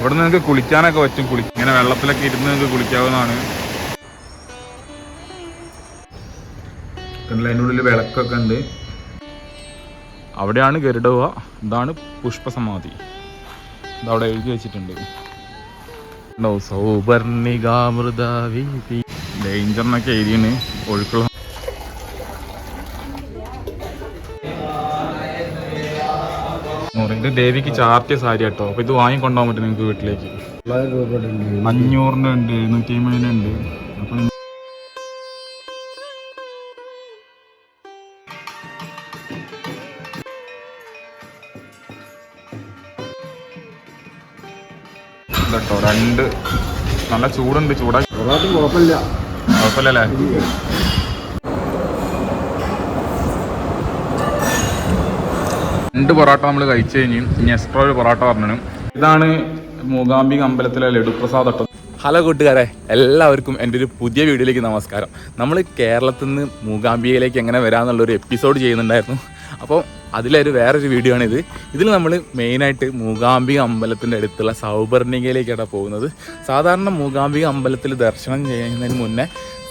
ഇവിടെ നിങ്ങൾക്ക് കുളിക്കാനൊക്കെ പറ്റും. കുളി ഇങ്ങനെ വെള്ളത്തിലൊക്കെ ഇരുന്ന് നിങ്ങൾക്ക് കുളിക്കാവുന്നതാണ്. കണ്ടില്ലേ, അതിന്റെ ഉള്ളിൽ വിളക്കൊക്കെ ഉണ്ട്. അവിടെയാണ് ഗരുഡവ ഇതാണ് പുഷ്പസമാധി. ഇതവിടെ എഴുതി വെച്ചിട്ടുണ്ട്. ഡേഞ്ചർ എന്നൊക്കെ എഴുതിയാണ് ഒഴുക്കുള്ള ഇത് ദേവിക്ക് ചാർട്ടിയ സാരി കേട്ടോ. അപ്പൊ ഇത് വാങ്ങിക്കൊണ്ടുപോകാൻ പറ്റും നിങ്ങൾക്ക് വീട്ടിലേക്ക്. അഞ്ഞൂറിന്റെ ഉണ്ട് എഴുന്നൂറ്റി അമ്പതിന് ഉണ്ട് അപ്പൊ രണ്ട്. നല്ല ചൂടുണ്ട് ചൂടാ. കുഴപ്പമില്ല. കുഴപ്പമില്ലല്ലേ? രണ്ട് പൊറോട്ട നമ്മൾ കഴിച്ചു കഴിഞ്ഞു ഇനി എക്സ്ട്രാ ഒരു പൊറോട്ട പറഞ്ഞു ഇതാണ് മൂകാംബിക അമ്പലത്തിലെ ലഡുപ്രസാദ് പ്രസാദ് ഹലോ കൂട്ടുകാരെ എല്ലാവർക്കും എന്റെ ഒരു പുതിയ വീഡിയോയിലേക്ക് നമസ്കാരം. നമ്മൾ കേരളത്തിൽ നിന്ന് മൂകാംബികയിലേക്ക് എങ്ങനെ വരാമെന്നുള്ളൊരു എപ്പിസോഡ് ചെയ്യുന്നുണ്ടായിരുന്നു. അപ്പോൾ അതിലൊരു വേറൊരു വീഡിയോ ആണിത്. ഇതിൽ നമ്മൾ മെയിനായിട്ട് മൂകാംബിക അമ്പലത്തിന്റെ അടുത്തുള്ള സൗപർണികയിലേക്കാണ് പോകുന്നത്. സാധാരണ മൂകാംബിക അമ്പലത്തിൽ ദർശനം ചെയ്യുന്നതിന് മുന്നേ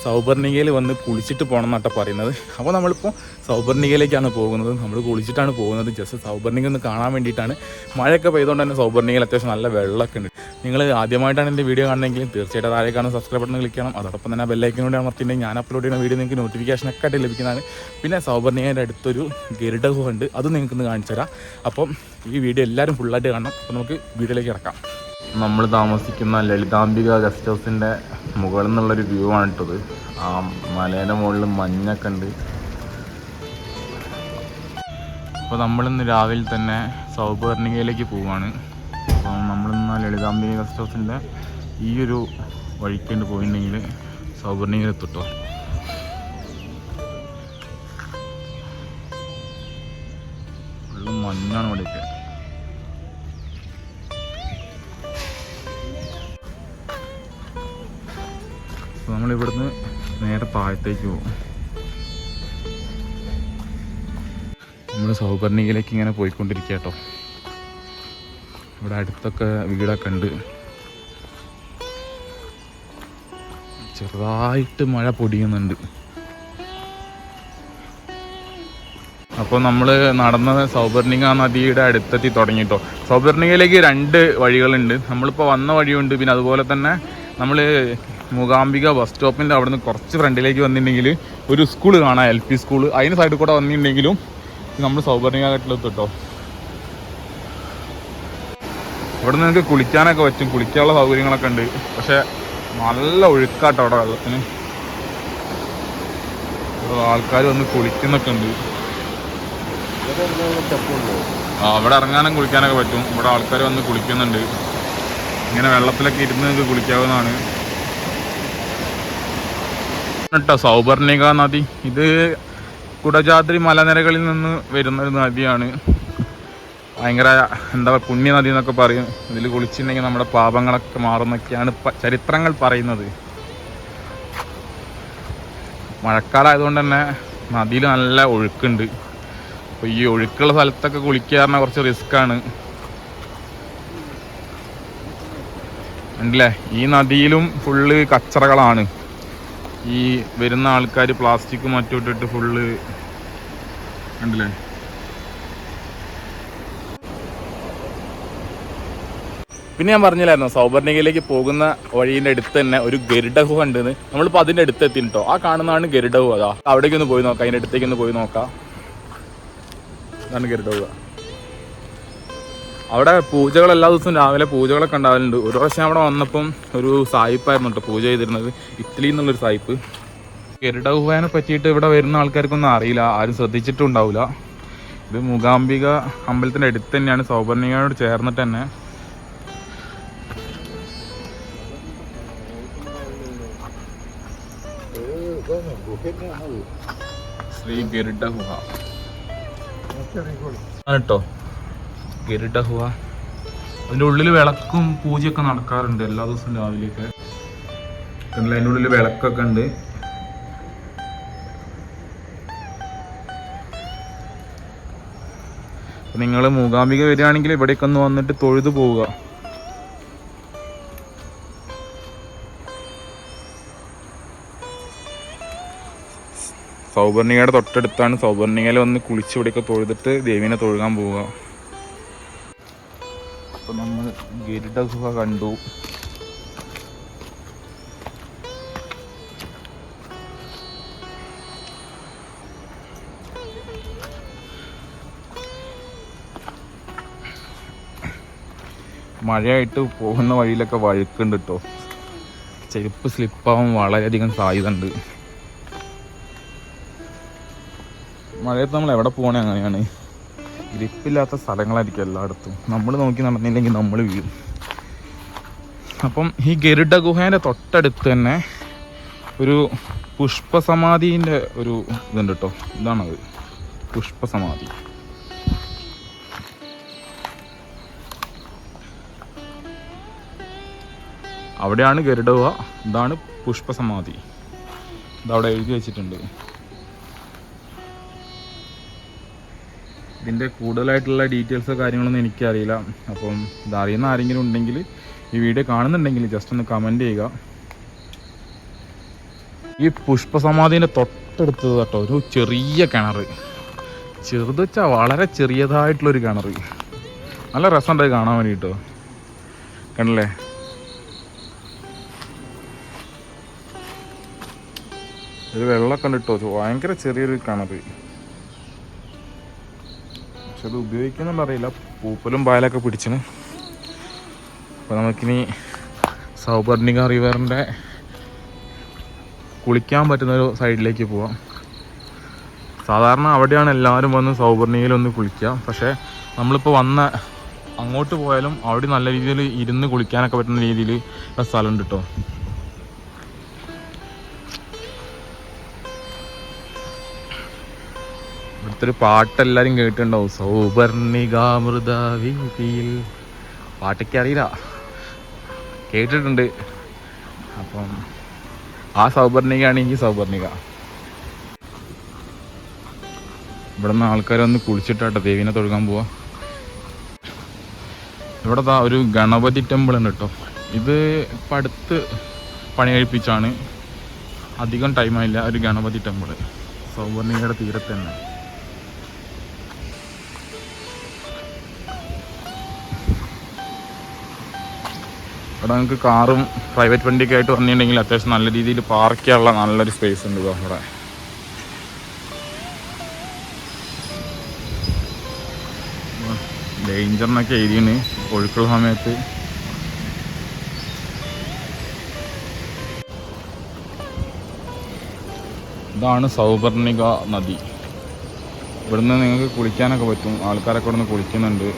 സൗപർണികയിൽ വന്ന് കുളിച്ചിട്ട് പോകണം എന്നാട്ടോ പറയുന്നത്. അപ്പോൾ നമ്മളിപ്പോൾ സൗപർണികയിലേക്കാണ് പോകുന്നത്. നമ്മൾ കുളിച്ചിട്ടാണ് പോകുന്നത്. ജസ്റ്റ് സൗബർണിക ഒന്ന് കാണാൻ വേണ്ടിയിട്ടാണ്. മഴയൊക്കെ പെയ്തുകൊണ്ട് തന്നെ സൗപർണികയിൽ അത്യാവശ്യം നല്ല വെള്ളമൊക്കെ ഉണ്ട്. നിങ്ങൾ ആദ്യമായിട്ടാണ് എന്റെ വീഡിയോ കാണണമെങ്കിൽ തീർച്ചയായിട്ടും താഴെ കാണുന്ന സബ്സ്ക്രൈബ് ബട്ടൺ ക്ലിക്ക് ചെയ്യണം. അതോടൊപ്പം തന്നെ ബെല്ലൈക്കിനോട് അമർത്തിയിട്ടുണ്ടെങ്കിൽ ഞാൻ അപ്ലോഡ് ചെയ്യുന്ന വീഡിയോ നിങ്ങൾക്ക് നോട്ടിഫിക്കേഷൻ ഒക്കെ ആയിട്ട് ലഭിക്കുന്നതാണ്. പിന്നെ സൗപർണികയുടെ അടുത്തൊരു ഗരുഡഹു ഉണ്ട്. അത് നിങ്ങൾക്ക് ഇന്ന് കാണിച്ചു തരാം അപ്പം ഈ വീഡിയോ എല്ലാവരും ഫുള്ളായിട്ട് കാണണം. അപ്പോൾ നമുക്ക് വീഡിയോയിലേക്ക് കിടക്കാം. നമ്മൾ താമസിക്കുന്ന ലളിതാംബിക ഗസ്റ്റ് ഹൗസിന്റെ മുകളിൽ നിന്നുള്ളൊരു വ്യൂ ആണ് ഇട്ടത് ആ മലേന്റെ മുകളിൽ മഞ്ഞൊക്കെ ഉണ്ട്. അപ്പോൾ നമ്മളിന്ന് രാവിലെ തന്നെ സൗപർണികയിലേക്ക് പോവുകയാണ് അപ്പോൾ നമ്മളിന്ന് ലളിതാംബിക ഗസ്റ്റ് ഹൗസിന്റെ ഈ ഒരു വഴിക്കൊണ്ട് പോയിട്ടുണ്ടെങ്കിൽ സൗപർണികയിൽ എത്തുട്ടോ. ഫുള്ള് മഞ്ഞാണ് ഇവിടെയൊക്കെ. താഴത്തേക്ക് പോകും. നമ്മൾ സൗപർണികയിലേക്ക് ഇങ്ങനെ പോയിക്കൊണ്ടിരിക്കുക കേട്ടോ. ഇവിടെ അടുത്തൊക്കെ വീടൊക്കെ ഉണ്ട്. ചെറുതായിട്ട് മഴ പൊടിയുന്നുണ്ട്. അപ്പോൾ നമ്മൾ നടന്ന സൗപർണിക നദിയുടെ അടുത്തെത്തി തുടങ്ങിട്ടോ സൗപർണികയിലേക്ക് രണ്ട് വഴികളുണ്ട്. നമ്മളിപ്പോൾ വന്ന വഴിയുണ്ട്. പിന്നെ അതുപോലെ തന്നെ നമ്മൾ മൂകാംബിക ബസ് സ്റ്റോപ്പിന്റെ അവിടെ നിന്ന് കുറച്ച് ഫ്രണ്ടിലേക്ക് വന്നിട്ടുണ്ടെങ്കിൽ ഒരു സ്കൂൾ കാണാം എൽ പി സ്കൂൾ. അതിന് സൈഡിൽ കൂടെ വന്നിട്ടുണ്ടെങ്കിലും നമ്മൾ സൗപർണിക ഘട്ടിലെത്തിട്ടോ ഇവിടെ നിങ്ങൾക്ക് കുളിക്കാനൊക്കെ പറ്റും. കുളിക്കാനുള്ള സൗകര്യങ്ങളൊക്കെ ഉണ്ട്. പക്ഷെ നല്ല ഒഴുക്കാട്ടോ അവിടെ വെള്ളത്തിന്. ആൾക്കാർ വന്ന് കുളിക്കുന്നൊക്കെ ഉണ്ട്. ആ അവിടെ ഇറങ്ങാനും കുളിക്കാനൊക്കെ പറ്റും. ഇവിടെ ആൾക്കാർ വന്ന് കുളിക്കുന്നുണ്ട്. ഇങ്ങനെ വെള്ളത്തിലൊക്കെ ഇരുന്ന് നിങ്ങൾക്ക് കുളിക്കാവുന്നതാണ്. കേട്ടോ സൗപർണിക നദി. ഇത് കുടജാദ്രി മലനിരകളിൽ നിന്ന് വരുന്ന ഒരു നദിയാണ്. ഭയങ്കര എന്താ പറയുക പുണ്യ നദി എന്നൊക്കെ പറയും. ഇതിൽ കുളിച്ചിട്ടുണ്ടെങ്കിൽ നമ്മുടെ പാപങ്ങളൊക്കെ മാറുന്നൊക്കെയാണ് ചരിത്രങ്ങൾ പറയുന്നത്. മഴക്കാലമായതുകൊണ്ട് തന്നെ നദിയിൽ നല്ല ഒഴുക്കുണ്ട്. അപ്പോൾ ഈ ഒഴുക്കുള്ള സ്ഥലത്തൊക്കെ കുളിക്കുക പറഞ്ഞാൽ കുറച്ച് റിസ്ക്കാണ് ഉണ്ടല്ലേ ഈ നദിയിലും ഫുള്ള് കച്ചറകളാണ്. ഈ വരുന്ന ആൾക്കാർ പ്ലാസ്റ്റിക് മറ്റും ഇട്ടിട്ട് ഫുള്ള് ഉണ്ടല്ലേ പിന്നെ ഞാൻ പറഞ്ഞില്ലായിരുന്നു സൗബർണികയിലേക്ക് പോകുന്ന വഴീന്റെ അടുത്ത് തന്നെ ഒരു ഗരുഡഹു ഉണ്ടെന്ന് നമ്മളിപ്പോൾ അതിന്റെ അടുത്ത് എത്തി കേട്ടോ ആ കാണുന്നതാണ് ഗരുഡഹു അതാ. അവിടേക്ക് ഒന്ന് പോയി നോക്കാം അതിന്റെ അടുത്തേക്ക് ഒന്ന് പോയി നോക്കാം. അതാണ് ഗരുഡഹു. അവിടെ പൂജകൾ എല്ലാ ദിവസവും രാവിലെ പൂജകളൊക്കെ ഉണ്ടാവലുണ്ട്. ഒരു പ്രാവശ്യം അവിടെ വന്നപ്പം ഒരു സായിപ്പായിരുന്നു കേട്ടോ പൂജ ചെയ്തിരുന്നത്. ഇറ്റലി എന്നുള്ളൊരു സായിപ്പ്. ഗരുഡഹുവിനെ പറ്റിയിട്ട് ഇവിടെ വരുന്ന ആൾക്കാർക്കൊന്നും അറിയില്ല. ആരും ശ്രദ്ധിച്ചിട്ടും ഉണ്ടാവില്ല ഇത് മൂകാംബിക അമ്പലത്തിന്റെ അടുത്ത് തന്നെയാണ്. സൗപർണികയോട് ചേർന്നിട്ട് തന്നെ. ശ്രീ ഗരുഡ ഗുഹ കേട്ടോ ഗരുഡഹുവ അതിന്റെ ഉള്ളിൽ വിളക്കും പൂജയൊക്കെ നടക്കാറുണ്ട് എല്ലാ ദിവസവും രാവിലെയൊക്കെ. കണ്ടില്ല? അതിന്റെ ഉള്ളിൽ വിളക്കൊക്കെ ഉണ്ട്. നിങ്ങൾ മൂകാംബിക വരികയാണെങ്കിൽ ഇവിടേക്ക് ഒന്ന് വന്നിട്ട് തൊഴുതു പോവുക. സൗപർണികയുടെ തൊട്ടടുത്താണ് സൗപർണികയിൽ വന്ന് കുളിച്ച് ഇവിടെയൊക്കെ തൊഴുതിട്ട് ദേവീനെ തൊഴുകാൻ പോവുക. അപ്പോൾ നമ്മൾ ഗരുഡ കണ്ടു. മഴയായിട്ട് പോകുന്ന വഴിയിലൊക്കെ വഴുക്കുണ്ട് കേട്ടോ ചെരുപ്പ് സ്ലിപ്പാവാൻ വളരെയധികം സാധ്യത ഉണ്ട് മഴയത്ത് നമ്മൾ എവിടെ പോകണേ അങ്ങനെയാണ്. ഗ്രിപ്പില്ലാത്ത സ്ഥലങ്ങളായിരിക്കും എല്ലായിടത്തും. നമ്മൾ നോക്കി നടന്നില്ലെങ്കിൽ നമ്മൾ വീഴും. അപ്പം ഈ ഗരുഡ ഗുഹേന്റെ തൊട്ടടുത്ത് തന്നെ ഒരു പുഷ്പസമാധിന്റെ ഒരു ഇതുണ്ട് കേട്ടോ ഇതാണത്. പുഷ്പസമാധി. അവിടെയാണ് ഗരുഡ ഗുഹ ഇതാണ് പുഷ്പസമാധി. ഇതവിടെ എഴുതി വെച്ചിട്ടുണ്ട്. ഇതിന്റെ കൂടുതലായിട്ടുള്ള ഡീറ്റെയിൽസോ കാര്യങ്ങളൊന്നും എനിക്കറിയില്ല. അപ്പം ഇതറിയുന്ന ആരെങ്കിലും ഉണ്ടെങ്കിൽ ഈ വീഡിയോ കാണുന്നുണ്ടെങ്കിൽ ജസ്റ്റ് ഒന്ന് കമന്റ് ചെയ്യുക. ഈ പുഷ്പസമാധിന്റെ തൊട്ടടുത്ത് കേട്ടോ ഒരു ചെറിയ കിണർ ചെറുത് വെച്ചാൽ വളരെ ചെറിയതായിട്ടുള്ളൊരു കിണർ നല്ല രസമുണ്ടായി കാണാൻ വേണ്ടിയിട്ടോ കണ്ടല്ലേ? ഒരു വെള്ളമൊക്കെ ഉണ്ട് കേട്ടോ ഭയങ്കര ചെറിയൊരു കിണർ പക്ഷെ അത് ഉപയോഗിക്കുന്നുണ്ട് അറിയില്ല. പൂപ്പലും പായലൊക്കെ പിടിച്ചിന്. അപ്പോൾ നമുക്കിനി സൗപർണിക റിവറിന്റെ കുളിക്കാൻ പറ്റുന്ന ഒരു സൈഡിലേക്ക് പോവാം. സാധാരണ അവിടെയാണ് എല്ലാവരും വന്ന് സൗപർണികയിൽ ഒന്ന് കുളിക്കുക. പക്ഷേ നമ്മളിപ്പോൾ വന്ന അങ്ങോട്ട് പോയാലും അവിടെ നല്ല രീതിയിൽ ഇരുന്ന് കുളിക്കാനൊക്കെ പറ്റുന്ന രീതിയിൽ സ്ഥലമുണ്ട് കേട്ടോ ഇവിടുത്തെ ഒരു പാട്ട് എല്ലാവരും കേട്ടിട്ടുണ്ടാവും. സൗപർണികാമൃത വീതിയിൽ പാട്ടൊക്കെ അറിയില്ല. കേട്ടിട്ടുണ്ട്. അപ്പം ആ സൗപർണികയാണ് എനിക്ക് സൗപർണിക ഇവിടെ നിന്ന് ആൾക്കാർ വന്ന് കുളിച്ചിട്ടാട്ടോ ദേവീനെ തൊഴുകാൻ പോവാ. ഇവിടെ ഒരു ഗണപതി ടെമ്പിൾ ഉണ്ട് കേട്ടോ ഇത് ഇപ്പം അടുത്ത് പണി കഴിപ്പിച്ചാണ്. അധികം ടൈമായില്ല ഒരു ഗണപതി ടെമ്പിൾ സൗവർണികയുടെ തീരത്ത് തന്നെ. ഇവിടെ നിങ്ങൾക്ക് കാറും പ്രൈവറ്റ് വണ്ടിയൊക്കെ ആയിട്ട് വന്നിട്ടുണ്ടെങ്കിൽ അത്യാവശ്യം നല്ല രീതിയിൽ പാർക്ക് ചെയ്യാനുള്ള നല്ലൊരു സ്പേസ് ഉണ്ട് ഇവിടെ ഡേഞ്ചർ എന്നൊക്കെ എഴുതിയാണ് ഒഴുക്കുള്ള സമയത്ത്. ഇതാണ് സൗപർണിക നദി. ഇവിടുന്ന് നിങ്ങൾക്ക് കുളിക്കാനൊക്കെ പറ്റും. ആൾക്കാരൊക്കെ ഇവിടുന്ന് കുളിക്കുന്നുണ്ട്.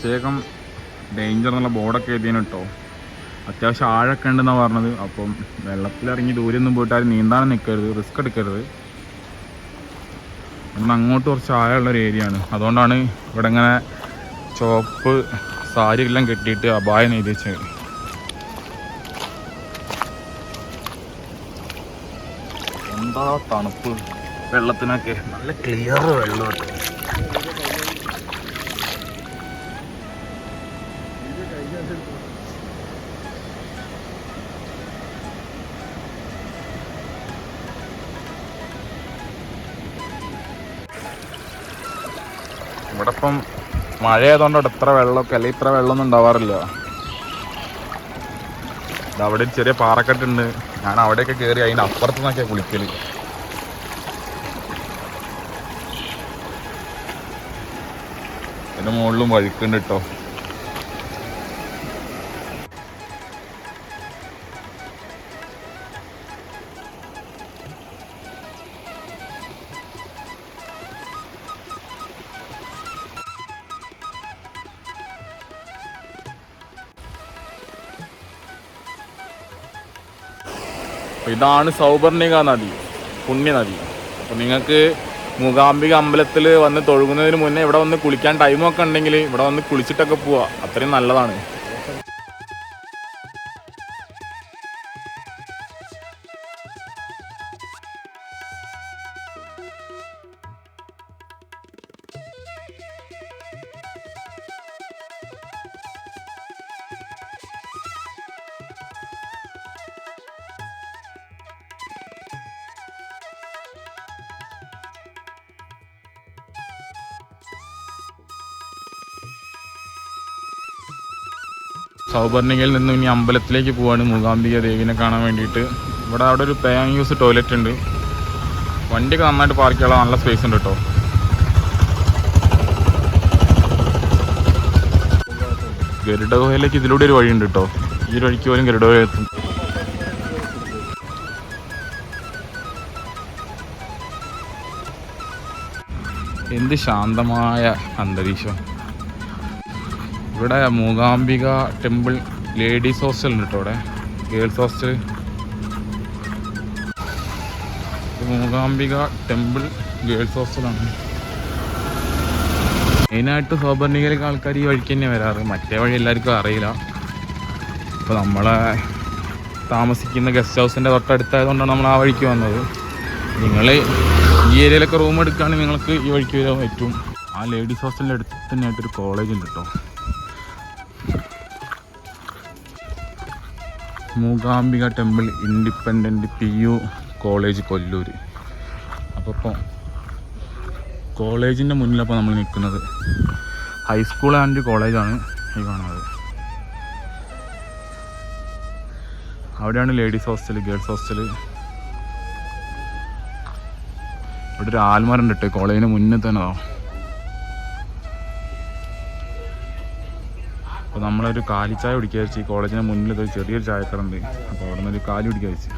പ്രത്യേകം ഡേഞ്ചർ എന്നുള്ള ബോർഡൊക്കെ എഴുതിയാണ് കേട്ടോ അത്യാവശ്യം ആഴൊക്കെ ഉണ്ടെന്നാണ് പറഞ്ഞത്. അപ്പം വെള്ളത്തിലിറങ്ങി ദൂരെയൊന്നും പോയിട്ട് ആരും നീന്താൻ നിൽക്കരുത് റിസ്ക് എടുക്കരുത്. അന്ന് അങ്ങോട്ട് കുറച്ച് ആഴമുള്ള ഒരു ഏരിയ ആണ്. അതുകൊണ്ടാണ് ഇവിടെ ഇങ്ങനെ ചോപ്പ് സാരി എല്ലാം കെട്ടിയിട്ട് അപായം എഴുതി വെച്ചത്. എന്താ തണുപ്പ്? വെള്ളത്തിനൊക്കെ. നല്ല ക്ലിയർ വെള്ളം ഇപ്പം മഴ ആയതുകൊണ്ട് ഇത്ര വെള്ളമൊക്കെ അല്ലെങ്കിൽ ഇത്ര വെള്ളമൊന്നും ഉണ്ടാവാറില്ല. അവിടെ ഒരു ചെറിയ പാറക്കെട്ടുണ്ട് ഞാൻ അവിടെയൊക്കെ കയറി അതിന്റെ അപ്പുറത്ത് നിന്നൊക്കെ കുളിക്കൽ അതിന്റെ മുകളിലും വഴുക്കുണ്ട് കേട്ടോ ഇതാണ് സൗപർണിക നദി പുണ്യനദി അപ്പോൾ നിങ്ങൾക്ക് മൂകാംബിക അമ്പലത്തിൽ വന്ന് തൊഴുകുന്നതിന് മുന്നേ ഇവിടെ വന്ന് കുളിക്കാൻ ടൈമൊക്കെ ഉണ്ടെങ്കിൽ ഇവിടെ വന്ന് കുളിച്ചിട്ടൊക്കെ പോവാ. അത്രയും നല്ലതാണ്. സൗപർണികയിൽ നിന്നും ഇനി അമ്പലത്തിലേക്ക് പോവാണ് മൂകാംബിക ദേവിനെ കാണാൻ വേണ്ടിയിട്ട്. ഇവിടെ അവിടെ ഒരു പേങ് യൂസ് ടോയ്ലറ്റ് ഉണ്ട്. വണ്ടിയൊക്കെ നന്നായിട്ട് പാർക്ക് ചെയ്യാൻ നല്ല സ്പേസ് ഉണ്ട് കേട്ടോ ഗരുഡ ഗുഹയിലേക്ക് ഇതിലൂടെ ഒരു വഴിയുണ്ട് കേട്ടോ ഈ ഒരു വഴിക്ക് പോലും ഗരുഡ എത്തും. എന്ത് ശാന്തമായ അന്തരീക്ഷം. ഇവിടെ മൂകാംബിക ടെമ്പിൾ ലേഡീസ് ഹോസ്റ്റൽ ഉണ്ട് കേട്ടോ ഇവിടെ girls hostel. Mookambika temple girls ഹോസ്റ്റലാണ് മെയിനായിട്ട് സോബർണികയിലേക്ക് ആൾക്കാർ ഈ വഴിക്ക് തന്നെ വരാറ്. മറ്റേ വഴി എല്ലാവർക്കും അറിയില്ല. അപ്പോൾ നമ്മളെ താമസിക്കുന്ന ഗസ്റ്റ് ഹൗസിന്റെ തൊട്ടടുത്തായതുകൊണ്ടാണ് നമ്മൾ ആ വഴിക്ക് വന്നത്. നിങ്ങൾ ഈ ഏരിയയിലൊക്കെ റൂം എടുക്കുകയാണെങ്കിൽ നിങ്ങൾക്ക് ഈ വഴിക്ക് വരാൻ പറ്റും. ആ ലേഡീസ് ഹോസ്റ്റലിന്റെ അടുത്ത് തന്നെയായിട്ടൊരു കോളേജ് ഉണ്ട് കേട്ടോ. Mookambika temple independent P U college Kollur അപ്പോൾ ഇപ്പോൾ കോളേജിന്റെ മുന്നിലപ്പോൾ നമ്മൾ നിൽക്കുന്നത് ഹൈസ്കൂൾ ആൻഡ് കോളേജാണ് ഈ കാണുന്നത്. അവിടെയാണ് ലേഡീസ് ഹോസ്റ്റൽ ഗേൾസ് ഹോസ്റ്റൽ ഇവിടെ ഒരു ആൽമരം ഉണ്ട് കോളേജിന് മുന്നേ തന്നെ അപ്പോൾ നമ്മളൊരു കാലിച്ചായ കുടിക്കാൻ വെച്ച് ഈ മുന്നിൽ ഇതൊരു ചെറിയൊരു ചായക്കറുണ്ട് അപ്പോൾ അവിടെ നിന്നൊരു കാലി കുടിക്കാൻ വെച്ച്.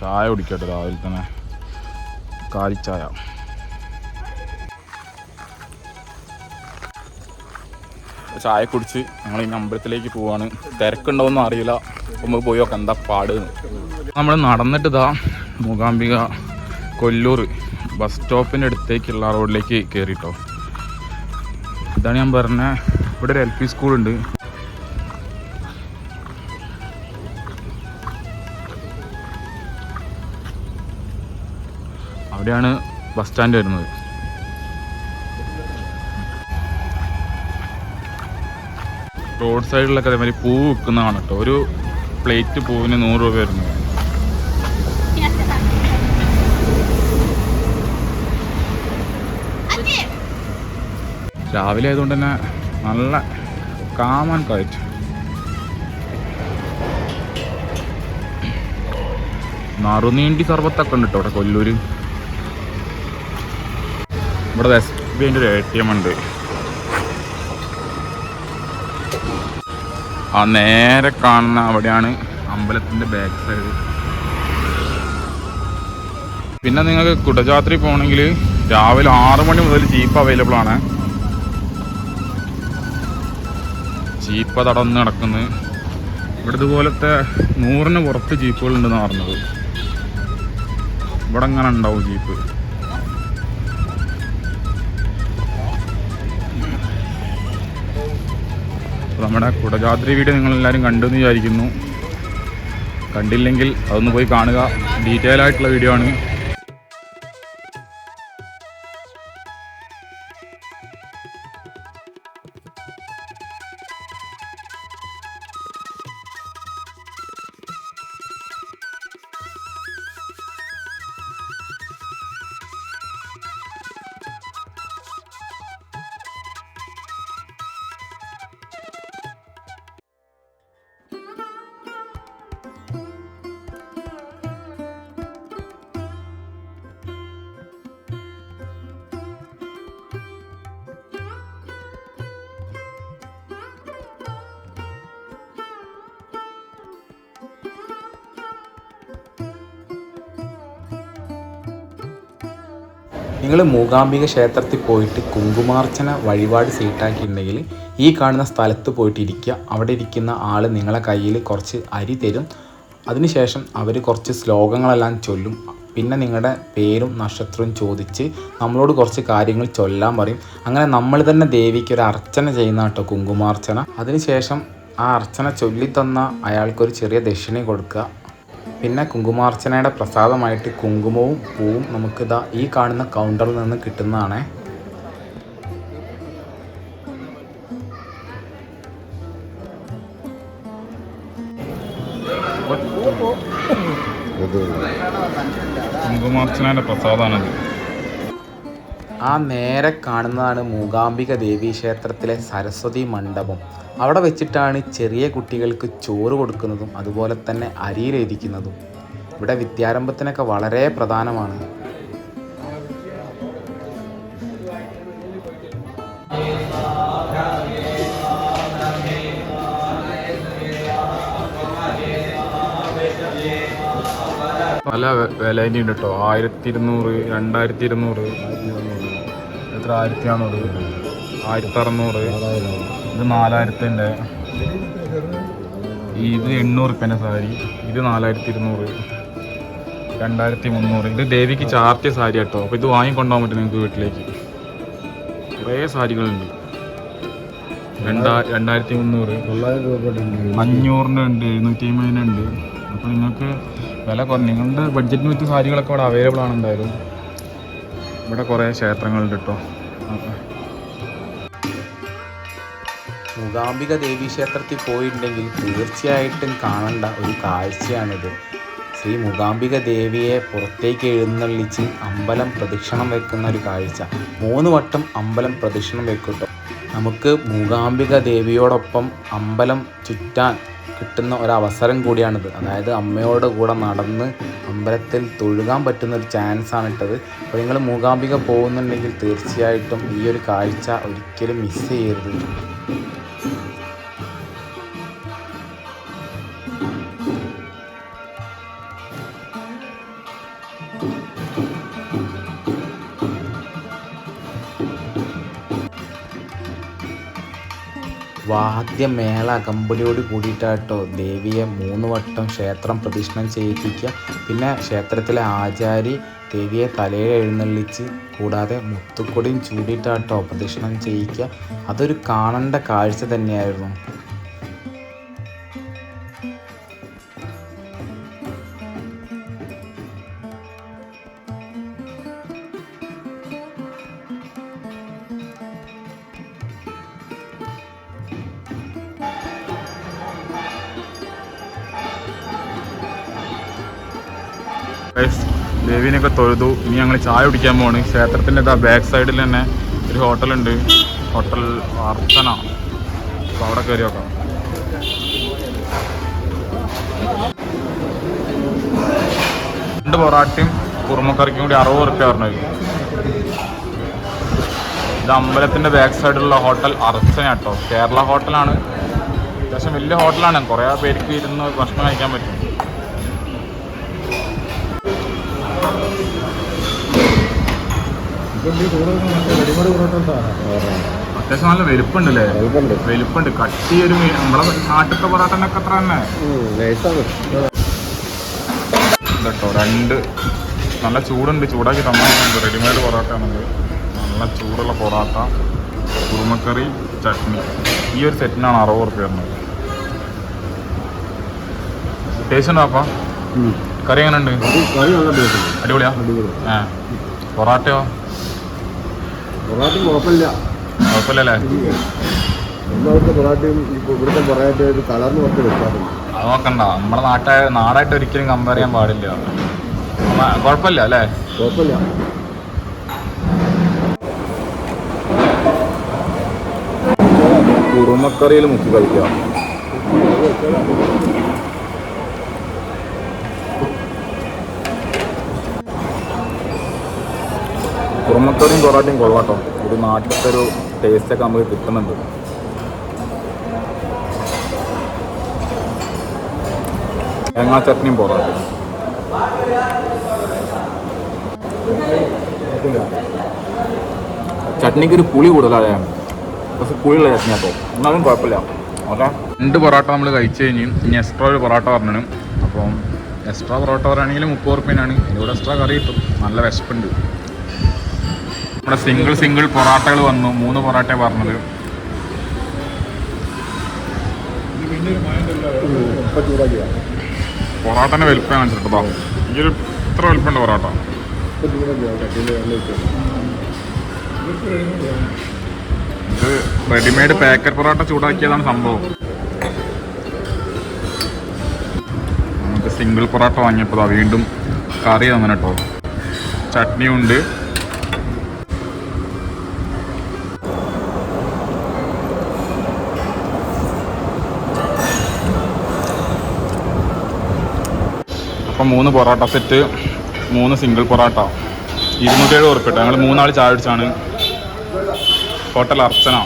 ചായ കുടിക്കട്ടെ രാവിലെ തന്നെ. കാലിച്ചായ. ചായ കുടിച്ച് ഞങ്ങൾ ഈ അമ്പലത്തിലേക്ക് പോവാണ്. തിരക്കുണ്ടോന്നും അറിയില്ല. നമുക്ക് പോയി നോക്കാം എന്താ പാട് നമ്മൾ നടന്നിട്ട് ഇതാ മൂകാംബിക കൊല്ലൂർ ബസ് സ്റ്റോപ്പിന്റെ അടുത്തേക്കുള്ള റോഡിലേക്ക് കയറിട്ടോ ഇതാണ് ഞാൻ പറഞ്ഞ ഇവിടെ ഒരു എൽ പി സ്കൂളുണ്ട് അവിടെയാണ് ബസ് സ്റ്റാൻഡ് വരുന്നത്. റോഡ് സൈഡിലൊക്കെ അതേമാതിരി പൂ വിൽക്കുന്നതാണ് കേട്ടോ. ഒരു പ്ലേറ്റ് പൂവിന് നൂറ് രൂപ വരുന്നത് രാവിലെ ആയതുകൊണ്ട് തന്നെ നല്ല കാമൻ കാറ്റ് നറുനീണ്ടി സർബത്തൊക്കെ ഉണ്ട് കേട്ടോ ഇവിടെ കൊല്ലൂർ ഇവിടെ എസ് ബി ഐന്റെ ഒരു എ ടി എം ഉണ്ട്. ആ നേരെ കാണുന്ന അവിടെയാണ് അമ്പലത്തിന്റെ ബാക്ക് സൈഡ് പിന്നെ നിങ്ങൾക്ക് കുടജാത്രി പോകണമെങ്കിൽ രാവിലെ ആറു മണി മുതൽ ജീപ്പ് അവൈലബിൾ ആണ്. ജീപ്പ് തടന്ന് നടക്കുന്നു ഇവിടെ ഇതുപോലത്തെ നൂറിന് പുറത്ത് ജീപ്പുകൾ ഉണ്ടെന്ന് പറഞ്ഞത്. ഇവിടെ അങ്ങനെ ഉണ്ടാവും ജീപ്പ്? നമ്മുടെ കുടജാത്രി വീഡിയോ നിങ്ങളെല്ലാവരും കണ്ടു എന്ന് വിചാരിക്കുന്നു. കണ്ടില്ലെങ്കിൽ അതൊന്ന് പോയി കാണുക. ഡീറ്റെയിൽ ആയിട്ടുള്ള വീഡിയോ ആണ്. നിങ്ങൾ മൂകാംബിക ക്ഷേത്രത്തിൽ പോയിട്ട് കുങ്കുമാർച്ചന വഴിപാട് സീട്ടാക്കിയിട്ടുണ്ടെങ്കിൽ ഈ കാണുന്ന സ്ഥലത്ത് പോയിട്ട് ഇരിക്കുക. അവിടെ ഇരിക്കുന്ന ആൾ നിങ്ങളെ കയ്യിൽ കുറച്ച് അരി തരും. അതിനുശേഷം അവർ കുറച്ച് ശ്ലോകങ്ങളെല്ലാം ചൊല്ലും. പിന്നെ നിങ്ങളുടെ പേരും നക്ഷത്രവും ചോദിച്ച് നമ്മളോട് കുറച്ച് കാര്യങ്ങൾ ചൊല്ലാൻ പറയും. അങ്ങനെ നമ്മൾ തന്നെ ദേവിക്ക് ഒരു അർച്ചന ചെയ്യുന്ന കേട്ടോ കുങ്കുമാർച്ചന. അതിനുശേഷം ആ അർച്ചന ചൊല്ലിത്തന്ന അയാൾക്കൊരു ചെറിയ ദക്ഷിണ കൊടുക്കുക. പിന്നെ കുങ്കുമാർച്ചനയുടെ പ്രസാദമായിട്ട് കുങ്കുമവും പൂവും നമുക്കിതാ ഈ കാണുന്ന കൗണ്ടറിൽ നിന്ന് കിട്ടുന്നതാണ്. കുങ്കുമാർച്ചനയുടെ പ്രസാദമാണത് ആ നേരെ കാണുന്നതാണ് മൂകാംബിക ദേവീ ക്ഷേത്രത്തിലെ സരസ്വതി മണ്ഡപം. അവിടെ വെച്ചിട്ടാണ് ചെറിയ കുട്ടികൾക്ക് ചോറ് കൊടുക്കുന്നതും അതുപോലെ തന്നെ അരിയിലിരിക്കുന്നതും ഇവിടെ വിദ്യാരംഭത്തിനൊക്കെ വളരെ പ്രധാനമാണ്. പല വിലേന്റെ ഉണ്ട് കേട്ടോ ആയിരത്തി ഇരുന്നൂറ് രണ്ടായിരത്തി ഇരുന്നൂറ് എത്ര ആയിരത്തി അറുന്നൂറ് ആയിരത്തി അറുന്നൂറ് ഇത് നാലായിരത്തിന്റെ. ഇത് എണ്ണൂറ് റുപ്യന്റെ സാരി. ഇത് നാലായിരത്തി ഇരുന്നൂറ് രണ്ടായിരത്തി മുന്നൂറ് ഇത് ദേവിക്ക് ചാർത്തിയ സാരി കേട്ടോ അപ്പോൾ ഇത് വാങ്ങിക്കൊണ്ടുപോകാൻ പറ്റും നിങ്ങൾക്ക് വീട്ടിലേക്ക്. കുറേ സാരികളുണ്ട്. രണ്ടാ രണ്ടായിരത്തി മുന്നൂറ് അഞ്ഞൂറിന്റെ ഉണ്ട് എഴുന്നൂറ്റി ഉണ്ട്. അപ്പോൾ നിങ്ങൾക്ക് വില കുറഞ്ഞ നിങ്ങളുടെ ബഡ്ജറ്റിന് പറ്റിയ സാരികളൊക്കെ ഇവിടെ അവൈലബിൾ ആണ് എന്തായാലും. ഇവിടെ കുറേ ക്ഷേത്രങ്ങളുണ്ട് കേട്ടോ മൂകാംബിക ദേവി ക്ഷേത്രത്തിൽ പോയിട്ടുണ്ടെങ്കിൽ തീർച്ചയായിട്ടും കാണേണ്ട ഒരു കാഴ്ചയാണിത്. ശ്രീ മൂകാംബിക ദേവിയെ പുറത്തേക്ക് എഴുന്നള്ളിച്ച് അമ്പലം പ്രദക്ഷിണം വെക്കുന്ന ഒരു കാഴ്ച. മൂന്ന് വട്ടം അമ്പലം പ്രദക്ഷിണം വെക്കട്ടോ. നമുക്ക് മൂകാംബിക ദേവിയോടൊപ്പം അമ്പലം ചുറ്റാൻ കിട്ടുന്ന ഒരവസരം കൂടിയാണിത്. അതായത് അമ്മയോട് കൂടെ നടന്ന് അമ്പലത്തിൽ തൊഴുകാൻ പറ്റുന്ന ഒരു ചാൻസ് ആണ് ഇട്ടത് അപ്പോൾ നിങ്ങൾ മൂകാംബിക പോകുന്നുണ്ടെങ്കിൽ തീർച്ചയായിട്ടും ഈ ഒരു കാഴ്ച ഒരിക്കലും മിസ് ചെയ്യരുത്. വാദ്യമേള കമ്പനിയോട് കൂടിയിട്ടാട്ടോ ദേവിയെ മൂന്ന് വട്ടം ക്ഷേത്രം പ്രതിഷ്ഠം ചെയ്യിപ്പിക്കുക. പിന്നെ ക്ഷേത്രത്തിലെ ആചാരി ദേവിയെ തലയിൽ എഴുന്നള്ളിച്ച് കൂടാതെ മുത്തുക്കൊടിയും ചൂടിയിട്ടാട്ടോ പ്രദക്ഷിണം ചെയ്യിക്കുക. അതൊരു കാണേണ്ട കാഴ്ച തന്നെയായിരുന്നു. ഗൈസ്, ദേവീനെയൊക്കെ തൊഴുതു. ഇനി ഞങ്ങൾ ചായ കുടിക്കാൻ പോവാണ്. ക്ഷേത്രത്തിന്റെ ഇതാ ബാക്ക് സൈഡിൽ തന്നെ ഒരു ഹോട്ടലുണ്ട് ഹോട്ടൽ അർച്ചന അപ്പോൾ അവിടെ കയറി നോക്കാം. രണ്ട് പൊറാട്ടയും കുറുമക്കറിക്കും കൂടി അറുപത് റുപ്യ പറഞ്ഞത് ഇത് അമ്പലത്തിന്റെ ബാക്ക് സൈഡിലുള്ള ഹോട്ടൽ അർച്ചന കേട്ടോ. കേരള ഹോട്ടലാണ് അത്യാവശ്യം വലിയ ഹോട്ടലാണ് കുറേ പേർക്ക് ഇരുന്ന് ഭക്ഷണം കഴിക്കാൻ പറ്റും. അത്യാവശ്യം നല്ല വലുപ്പുണ്ടല്ലേ വലുപ്പുണ്ട് കട്ടി ഒരു മീൻ. നമ്മളെ നാട്ടിലത്തെ പൊറാട്ടനൊക്കെ അത്ര തന്നെ? കേട്ടോ രണ്ട്. നല്ല ചൂടുണ്ട്. ചൂടാക്കി തന്നിട്ടുണ്ട് റെഡിമെയ്ഡ് പൊറോട്ട ആണെങ്കിൽ നല്ല ചൂടുള്ള പൊറോട്ട കുറുമക്കറി ചട്നി. ഈ ഒരു സെറ്റിനാണ് അറുപത് റുപ്യ വരുന്നത് ടേസ്റ്റ് ഉണ്ടോ അപ്പം? കറി എങ്ങനെ ഉണ്ട്. അടിപൊളിയാ? പൊറോട്ടയോ പൊറാട്ടയോ? പൊറാട്ടയും കുഴപ്പമില്ല. കുഴപ്പമില്ലല്ലേ? ഒന്നാമത്തെ പൊറാട്ടയും ഇപ്പോൾ ഇവിടുത്തെ പൊറാട്ട ഒരു കളർന്ന് കുറച്ച് വെക്കാറുണ്ട് അത് നോക്കണ്ട. നമ്മുടെ നാട്ടെ നാടായിട്ട് ഒരിക്കലും കമ്പയർ ചെയ്യാൻ പാടില്ല. കുഴപ്പമില്ല അല്ലേ? കുഴപ്പമില്ല. കുറുമക്കറിയിൽ മുക്കി കഴിക്കാം. കുറുമക്കറിയും പൊറോട്ടയും കൊള്ളാട്ടോ. ഒരു നാട്ടിലത്തെ ഒരു ടേസ്റ്റ് ഒക്കെ നമുക്ക് കിട്ടുന്നുണ്ട്. തേങ്ങാ ചട്നിയും പൊറോട്ടയും. ചട്നിക്ക് ഒരു പുളി കൂടുതലല്ലേ പുളിയുള്ള ചട്നി അപ്പോൾ എന്നാലും കുഴപ്പമില്ല. ഓക്കെ? രണ്ട് പൊറോട്ട നമ്മൾ കഴിച്ചു കഴിഞ്ഞ് ഇനി എക്സ്ട്രാ ഒരു പൊറോട്ട പറഞ്ഞു അപ്പം എക്സ്ട്രാ പൊറോട്ട പറയുകയാണെങ്കിൽ മുപ്പത് റുപ്യനാണ് ഇവിടെ എക്സ്ട്രാ കറി കിട്ടും. നല്ല വിശപ്പുണ്ട്. നമ്മുടെ സിംഗിൾ സിംഗിൾ പൊറാട്ടകൾ വന്നു. മൂന്ന് പൊറാട്ട പറഞ്ഞത്. പൊറാട്ടന്റെ വലുപ്പം കാണിച്ചിട്ടോ ഈ ഒരു ഇത്ര വലുപ്പമുണ്ട് പൊറാട്ട. ഇത് റെഡിമെയ്ഡ് പാക്കറ്റ് പൊറോട്ട ചൂടാക്കിയതാണ് സംഭവം. സിംഗിൾ പൊറോട്ട വാങ്ങിയപ്പോൾ വീണ്ടും കറി തന്നെ കേട്ടോ ചട്നിയും അപ്പം മൂന്ന് പൊറോട്ട സെറ്റ് മൂന്ന് സിംഗിൾ പൊറോട്ട. ഇരുന്നൂറ്റി ഏഴ് ഉറുപ്പിട്ട ഞങ്ങൾ മൂന്നാൾ ചായ അടിച്ചാണ് ഹോട്ടൽ അർച്ചന.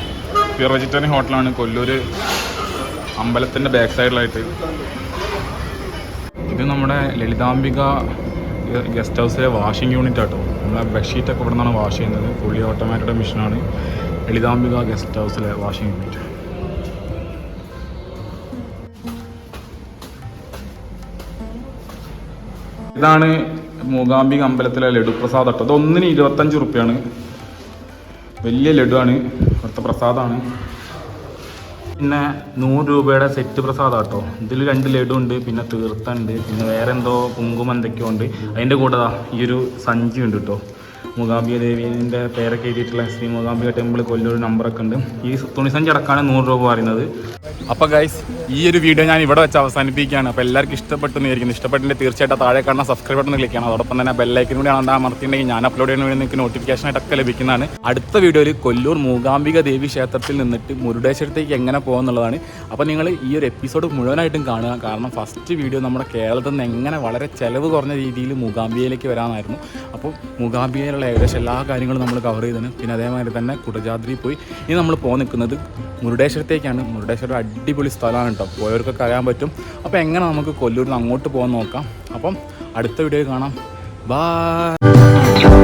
പ്യൂർ വെജിറ്റേറിയൻ ഹോട്ടലാണ്. കൊല്ലൂർ അമ്പലത്തിന്റെ ബാക്ക് സൈഡിലായിട്ട് ഇത് നമ്മുടെ ലളിതാംബിക ഗസ്റ്റ് ഹൗസിലെ വാഷിംഗ് യൂണിറ്റ് ആട്ടോ. നമ്മളെ ബെഡ്ഷീറ്റൊക്കെ ഇവിടെ നിന്നാണ് വാഷ് ചെയ്യുന്നത്. ഫുള്ളി ഓട്ടോമാറ്റിക് മെഷീനാണ് ലളിതാംബിക ഗസ്റ്റ് ഹൗസിലെ വാഷിംഗ് യൂണിറ്റ് ഇതാണ് മൂകാംബിക അമ്പലത്തിലെ ലഡു പ്രസാദ് കേട്ടോ ഇത് ഒന്നിന് ഇരുപത്തഞ്ച് റുപ്യാണ്. വലിയ ലഡുവാണ്. ഇവിടുത്തെ പ്രസാദമാണ് പിന്നെ നൂറ് രൂപയുടെ സെറ്റ് പ്രസാദം കേട്ടോ ഇതിൽ രണ്ട് ലഡു ഉണ്ട് പിന്നെ തീർത്തുണ്ട് പിന്നെ വേറെ എന്തോ കുങ്കുമം എന്തൊക്കെയോ ഉണ്ട്. അതിന്റെ കൂടെ ഈ ഒരു സഞ്ചി ഉണ്ട് കേട്ടോ മൂകാംബിക ദേവീന്റെ പേരൊക്കെ എഴുതിയിട്ടുള്ള ശ്രീ മൂകാംബിക ടെമ്പിൾ കൊല്ലൂർ നമ്പറൊക്കെ ഉണ്ട്. ഈ തുണിസഞ്ചി അടക്കാണ് നൂറ് രൂപ പറയുന്നത്. അപ്പോൾ ഗൈസ് ഈ ഒരു വീഡിയോ ഞാൻ ഇവിടെ വെച്ച് അവസാനിപ്പിക്കുകയാണ്. അപ്പോൾ എല്ലാവർക്കും ഇഷ്ടപ്പെട്ടെന്ന് ആയിരിക്കും ഇഷ്ടപ്പെട്ടില്ല തീർച്ചയായിട്ടും താഴെ കാണുന്ന സബ്സ്ക്രൈബ് ബട്ടൺ ക്ലിക്ക് ചെയ്യണം. അതോടൊപ്പം തന്നെ ബെല്ലൈക്കൻ കൂടി ആണ് അമർത്തിയിട്ടുണ്ടെങ്കിൽ ഞാൻ അപ്ലോഡ് ചെയ്യുന്ന വേണ്ടി നിങ്ങൾക്ക് നോട്ടിഫിക്കേഷൻ ആയിട്ടൊക്കെ ലഭിക്കുന്നതാണ്. അടുത്ത വീഡിയോയിൽ കൊല്ലൂർ മൂകാംബിക ദേവി ക്ഷേത്രത്തിൽ നിന്നിട്ട് മുരുടേശ്വരത്തേക്ക് എങ്ങനെ പോകുന്നുള്ളതാണ് അപ്പോൾ നിങ്ങൾ ഈ ഒരു എപ്പിസോഡ് മുഴുവനായിട്ടും കാണുക. കാരണം ഫസ്റ്റ് വീഡിയോ നമ്മുടെ കേരളത്തിൽ നിന്ന് എങ്ങനെ വളരെ ചെലവ് കുറഞ്ഞ രീതിയിൽ മൂകാംബികയിലേക്ക് വരാമായിരുന്നു അപ്പോൾ മൂകാംബികയിലുള്ള ഏകദേശം എല്ലാ കാര്യങ്ങളും നമ്മൾ കവർ ചെയ്തതിന് പിന്നെ അതേമാതിരി തന്നെ കുടജാദ്രി പോയി. ഇനി നമ്മൾ പോകാൻ നിൽക്കുന്നത് മുരുടേശ്വരത്തേക്കാണ്. മുരുടേശ്വരം അടിപൊളി സ്ഥലമാണ് കേട്ടോ. പോയവർക്കൊക്കെ അറിയാൻ പറ്റും. അപ്പോൾ എങ്ങനെ നമുക്ക് കൊല്ലൂരിൽ നിന്ന് അങ്ങോട്ട് പോകാൻ നോക്കാം. അപ്പം അടുത്ത വീഡിയോ കാണാം. ബായ്